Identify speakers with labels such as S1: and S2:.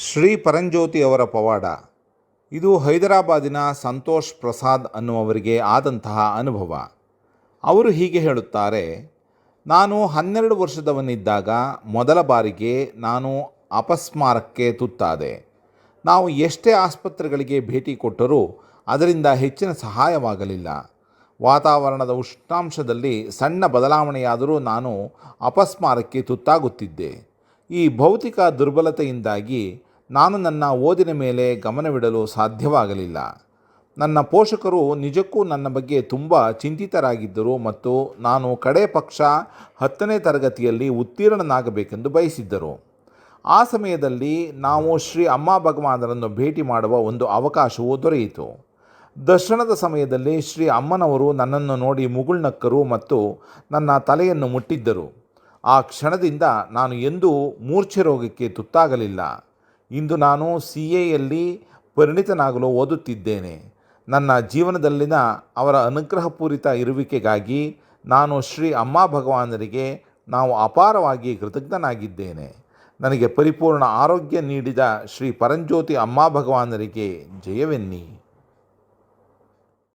S1: ಶ್ರೀ ಪರಂಜ್ಯೋತಿ ಅವರ ಪವಾಡ. ಇದು ಹೈದರಾಬಾದಿನ ಸಂತೋಷ್ ಪ್ರಸಾದ್ ಅನ್ನುವವರಿಗೆ ಆದಂತಹ ಅನುಭವ. ಅವರು ಹೀಗೆ ಹೇಳುತ್ತಾರೆ, ನಾನು ಹನ್ನೆರಡು ವರ್ಷದವನಿದ್ದಾಗ ಮೊದಲ ಬಾರಿಗೆ ನಾನು ಅಪಸ್ಮಾರಕ್ಕೆ ತುತ್ತಾದೆ. ನಾವು ಎಷ್ಟೇ ಆಸ್ಪತ್ರೆಗಳಿಗೆ ಭೇಟಿ ಕೊಟ್ಟರೂ ಅದರಿಂದ ಹೆಚ್ಚಿನ ಸಹಾಯವಾಗಲಿಲ್ಲ. ವಾತಾವರಣದ ಉಷ್ಣಾಂಶದಲ್ಲಿ ಸಣ್ಣ ಬದಲಾವಣೆಯಾದರೂ ನಾನು ಅಪಸ್ಮಾರಕ್ಕೆ ತುತ್ತಾಗುತ್ತಿದ್ದೆ. ಈ ಭೌತಿಕ ದುರ್ಬಲತೆಯಿಂದಾಗಿ ನಾನು ನನ್ನ ಓದಿನ ಮೇಲೆ ಗಮನವಿಡಲು ಸಾಧ್ಯವಾಗಲಿಲ್ಲ. ನನ್ನ ಪೋಷಕರು ನಿಜಕ್ಕೂ ನನ್ನ ಬಗ್ಗೆ ತುಂಬ ಚಿಂತಿತರಾಗಿದ್ದರು ಮತ್ತು ನಾನು ಕಡೆ ಪಕ್ಷ ಹತ್ತನೇ ತರಗತಿಯಲ್ಲಿ ಉತ್ತೀರ್ಣನಾಗಬೇಕೆಂದು ಬಯಸಿದ್ದರು. ಆ ಸಮಯದಲ್ಲಿ ನಾವು ಶ್ರೀ ಅಮ್ಮ ಭಗವಾನರನ್ನು ಭೇಟಿ ಮಾಡುವ ಒಂದು ಅವಕಾಶವೂ ದೊರೆಯಿತು. ದರ್ಶನದ ಸಮಯದಲ್ಲಿ ಶ್ರೀ ಅಮ್ಮನವರು ನನ್ನನ್ನು ನೋಡಿ ಮುಗುಳ್ನಕ್ಕರು ಮತ್ತು ನನ್ನ ತಲೆಯನ್ನು ಮುಟ್ಟಿದ್ದರು. ಆ ಕ್ಷಣದಿಂದ ನಾನು ಎಂದೂ ಮೂರ್ಛೆ ರೋಗಕ್ಕೆ ತುತ್ತಾಗಲಿಲ್ಲ. ಇಂದು ನಾನು ಸಿ ಎಯಲ್ಲಿ ಪರಿಣಿತನಾಗಲು ಓದುತ್ತಿದ್ದೇನೆ. ನನ್ನ ಜೀವನದಲ್ಲಿನ ಅವರ ಅನುಗ್ರಹಪೂರಿತ ಇರುವಿಕೆಗಾಗಿ ನಾನು ಶ್ರೀ ಅಮ್ಮ ಭಗವಾನರಿಗೆ ನಾವು ಅಪಾರವಾಗಿ ಕೃತಜ್ಞನಾಗಿದ್ದೇನೆ. ನನಗೆ ಪರಿಪೂರ್ಣ ಆರೋಗ್ಯ ನೀಡಿದ ಶ್ರೀ ಪರಂಜ್ಯೋತಿ ಅಮ್ಮ ಭಗವಾನರಿಗೆ ಜಯವೆನ್ನಿ.